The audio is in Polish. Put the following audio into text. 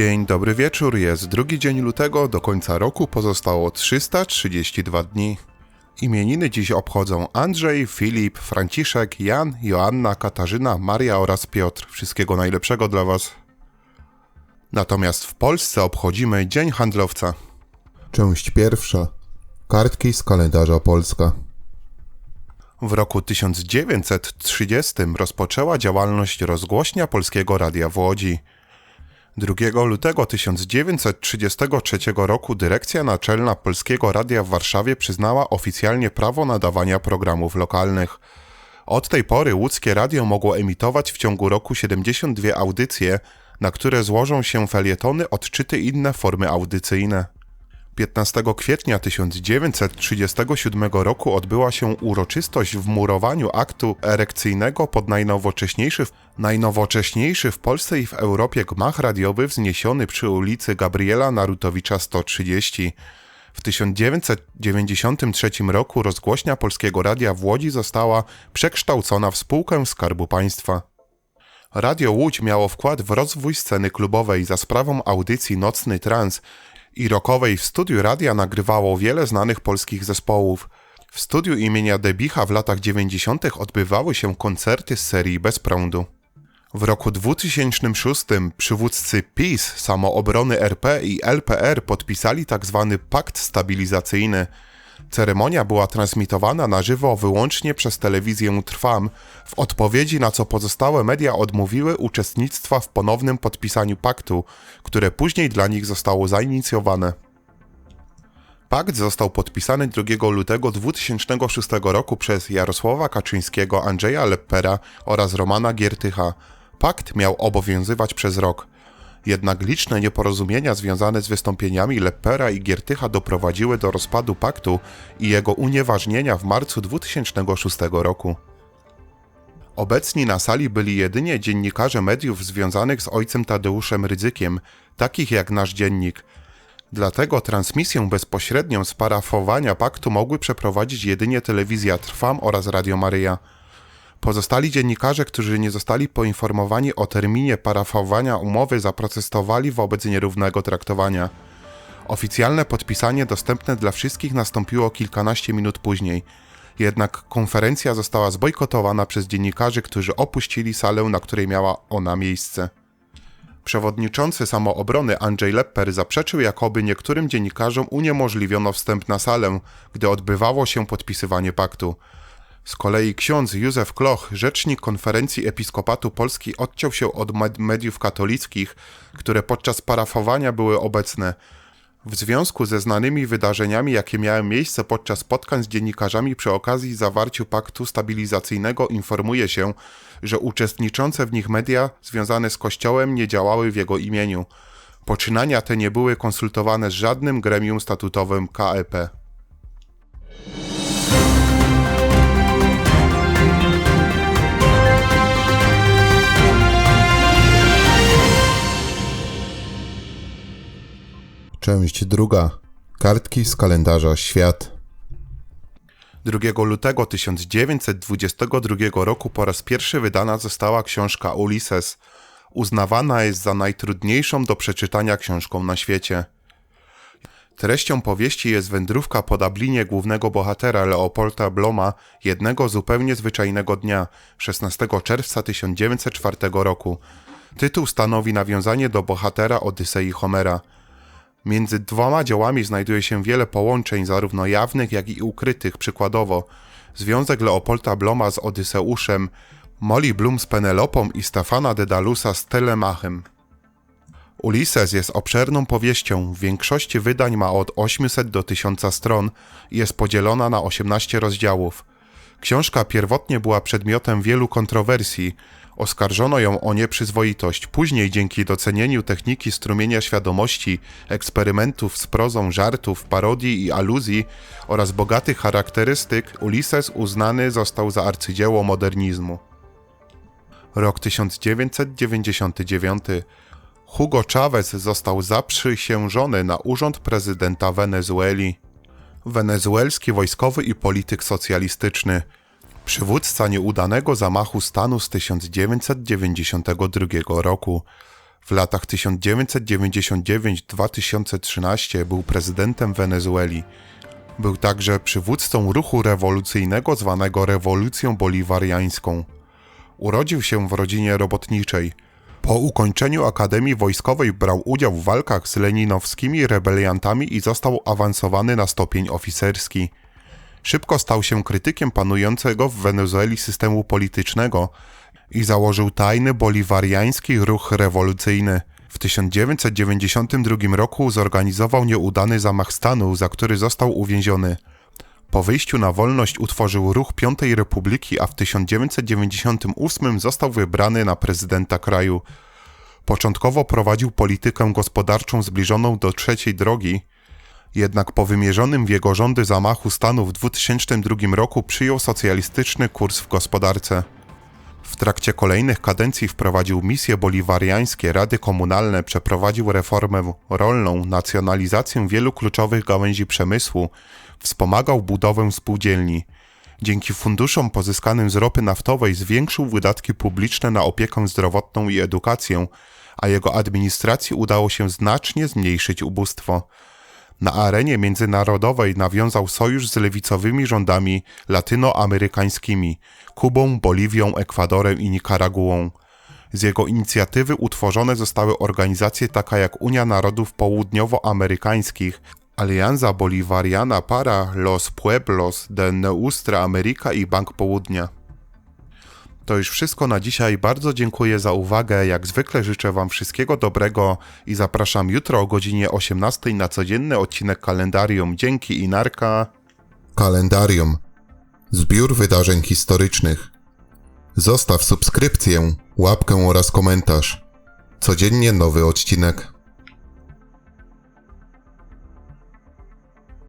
Dzień dobry wieczór, jest drugi dzień lutego, do końca roku pozostało 332 dni. Imieniny dziś obchodzą Andrzej, Filip, Franciszek, Jan, Joanna, Katarzyna, Maria oraz Piotr. Wszystkiego najlepszego dla Was. Natomiast w Polsce obchodzimy Dzień Handlowca. Część pierwsza. Kartki z kalendarza Polska. W roku 1930 rozpoczęła działalność rozgłośnia Polskiego Radia w Łodzi. 2 lutego 1933 roku Dyrekcja Naczelna Polskiego Radia w Warszawie przyznała oficjalnie prawo nadawania programów lokalnych. Od tej pory łódzkie radio mogło emitować w ciągu roku 72 audycje, na które złożą się felietony, odczyty i inne formy audycyjne. 15 kwietnia 1937 roku odbyła się uroczystość w murowaniu aktu erekcyjnego pod najnowocześniejszy, najnowocześniejszy w Polsce i w Europie gmach radiowy wzniesiony przy ulicy Gabriela Narutowicza 130. W 1993 roku rozgłośnia Polskiego Radia w Łodzi została przekształcona w spółkę Skarbu Państwa. Radio Łódź miało wkład w rozwój sceny klubowej za sprawą audycji Nocny Trans i rockowej w studiu radia nagrywało wiele znanych polskich zespołów. W studiu imienia Debicha w latach 90. odbywały się koncerty z serii Bez prądu. W roku 2006 przywódcy PiS, Samoobrony RP i LPR podpisali tzw. Tak pakt stabilizacyjny. Ceremonia była transmitowana na żywo wyłącznie przez telewizję Trwam, w odpowiedzi na co pozostałe media odmówiły uczestnictwa w ponownym podpisaniu paktu, które później dla nich zostało zainicjowane. Pakt został podpisany 2 lutego 2006 roku przez Jarosława Kaczyńskiego, Andrzeja Leppera oraz Romana Giertycha. Pakt miał obowiązywać przez rok. Jednak liczne nieporozumienia związane z wystąpieniami Leppera i Giertycha doprowadziły do rozpadu paktu i jego unieważnienia w marcu 2006 roku. Obecni na sali byli jedynie dziennikarze mediów związanych z ojcem Tadeuszem Rydzykiem, takich jak nasz dziennik. Dlatego transmisję bezpośrednią z parafowania paktu mogły przeprowadzić jedynie telewizja Trwam oraz Radio Maryja. Pozostali dziennikarze, którzy nie zostali poinformowani o terminie parafowania umowy, zaprotestowali wobec nierównego traktowania. Oficjalne podpisanie dostępne dla wszystkich nastąpiło kilkanaście minut później. Jednak konferencja została zbojkotowana przez dziennikarzy, którzy opuścili salę, na której miała ona miejsce. Przewodniczący samoobrony Andrzej Lepper zaprzeczył, jakoby niektórym dziennikarzom uniemożliwiono wstęp na salę, gdy odbywało się podpisywanie paktu. Z kolei ksiądz Józef Kloch, rzecznik konferencji Episkopatu Polski, odciął się od mediów katolickich, które podczas parafowania były obecne. W związku ze znanymi wydarzeniami, jakie miały miejsce podczas spotkań z dziennikarzami przy okazji zawarciu paktu stabilizacyjnego, informuje się, że uczestniczące w nich media związane z Kościołem nie działały w jego imieniu. Poczynania te nie były konsultowane z żadnym gremium statutowym KEP. Część druga. Kartki z kalendarza Świat. 2 lutego 1922 roku po raz pierwszy wydana została książka Ulises. Uznawana jest za najtrudniejszą do przeczytania książką na świecie. Treścią powieści jest wędrówka po Dublinie głównego bohatera Leopolda Bloma jednego zupełnie zwyczajnego dnia, 16 czerwca 1904 roku. Tytuł stanowi nawiązanie do bohatera Odysei Homera – Między dwoma dziełami znajduje się wiele połączeń, zarówno jawnych, jak i ukrytych. Przykładowo, związek Leopolda Bloma z Odyseuszem, Molly Bloom z Penelopą i Stefana Dedalusa z Telemachem. Ulises jest obszerną powieścią, w większości wydań ma od 800 do 1000 stron i jest podzielona na 18 rozdziałów. Książka pierwotnie była przedmiotem wielu kontrowersji, Oskarżono ją o nieprzyzwoitość. Później, dzięki docenieniu techniki strumienia świadomości, eksperymentów z prozą żartów, parodii i aluzji oraz bogatych charakterystyk, Ulises uznany został za arcydzieło modernizmu. Rok 1999. Hugo Chavez został zaprzysiężony na urząd prezydenta Wenezueli. Wenezuelski wojskowy i polityk socjalistyczny – przywódca nieudanego zamachu stanu z 1992 roku. W latach 1999-2013 był prezydentem Wenezueli. Był także przywódcą ruchu rewolucyjnego zwanego rewolucją boliwariańską. Urodził się w rodzinie robotniczej. Po ukończeniu Akademii Wojskowej brał udział w walkach z leninowskimi rebeliantami i został awansowany na stopień oficerski. Szybko stał się krytykiem panującego w Wenezueli systemu politycznego i założył tajny boliwariański ruch rewolucyjny. W 1992 roku zorganizował nieudany zamach stanu, za który został uwięziony. Po wyjściu na wolność utworzył ruch Piątej Republiki, a w 1998 został wybrany na prezydenta kraju. Początkowo prowadził politykę gospodarczą zbliżoną do trzeciej drogi, jednak po wymierzonym w jego rządy zamachu stanu w 2002 roku przyjął socjalistyczny kurs w gospodarce. W trakcie kolejnych kadencji wprowadził misje boliwariańskie, rady komunalne, przeprowadził reformę rolną, nacjonalizację wielu kluczowych gałęzi przemysłu, wspomagał budowę spółdzielni. Dzięki funduszom pozyskanym z ropy naftowej zwiększył wydatki publiczne na opiekę zdrowotną i edukację, a jego administracji udało się znacznie zmniejszyć ubóstwo. Na arenie międzynarodowej nawiązał sojusz z lewicowymi rządami latynoamerykańskimi Kubą, Boliwią, Ekwadorem i Nikaraguą. Z jego inicjatywy utworzone zostały organizacje takie jak Unia Narodów Południowoamerykańskich, Alianza Bolivariana para los Pueblos de Nuestra America i Bank Południa. To już wszystko na dzisiaj. Bardzo dziękuję za uwagę. Jak zwykle życzę Wam wszystkiego dobrego i zapraszam jutro o godzinie 18 na codzienny odcinek kalendarium. Dzięki i narka. Kalendarium. Zbiór wydarzeń historycznych. Zostaw subskrypcję, łapkę oraz komentarz. Codziennie nowy odcinek.